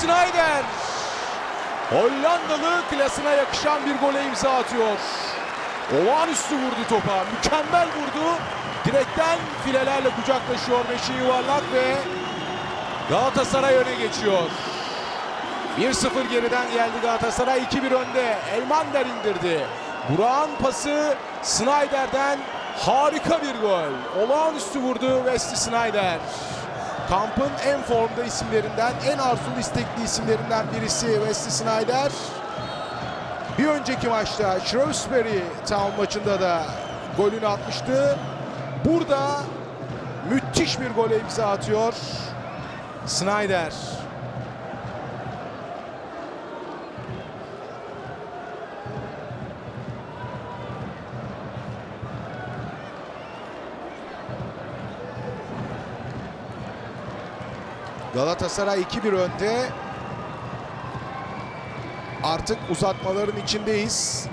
Snyder. Hollandalı klasına yakışan bir gole imza atıyor. Olağanüstü vurdu topa. Mükemmel vurdu. Direkten filelerle kucaklaşıyor beşi yuvarlak ve Galatasaray öne geçiyor. 1-0 geriden geldi Galatasaray 2-1 önde. Elmander indirdi. Burak'ın pası Snyder'den harika bir gol. Olağanüstü vurdu Wesley Snyder. Kampın en formda isimlerinden, en arzulu istekli isimlerinden birisi Wesley Snyder. Bir önceki maçta Shrewsbury Town maçında da golünü atmıştı. Burada müthiş bir gole imza atıyor Snyder. Galatasaray 2-1 önde. Artık uzatmaların içindeyiz.